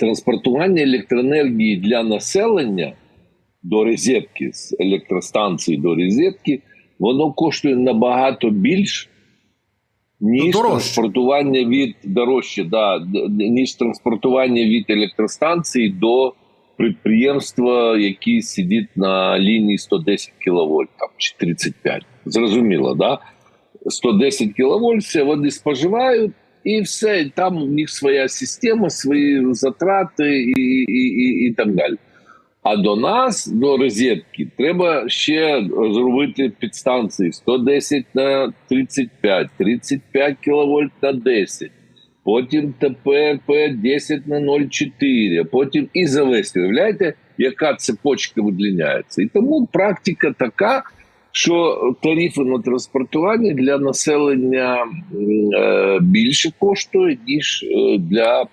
транспортування електроенергії для населення до розетки з електростанції до розетки, воно коштує набагато більш, ніж Ну, дорожче. транспортування від дорожче, да, ніж транспортування від електростанції до підприємства, яке сидить на лінії 110 кВт там, чи 35. Зрозуміло, да? 110 кВт, все вони споживають, і все. Там у них своя система, свої затрати і, і, і, і так далі. А до нас, до розетки, треба ще зробити підстанції 110 на 35, 35 кВт на 10, потім ТПП 10 на 0,4, потім і завести. Уявляєте, яка цепочка виділяється? І тому практика така, що тарифи на транспортування для населення е, більше коштує ніж е, для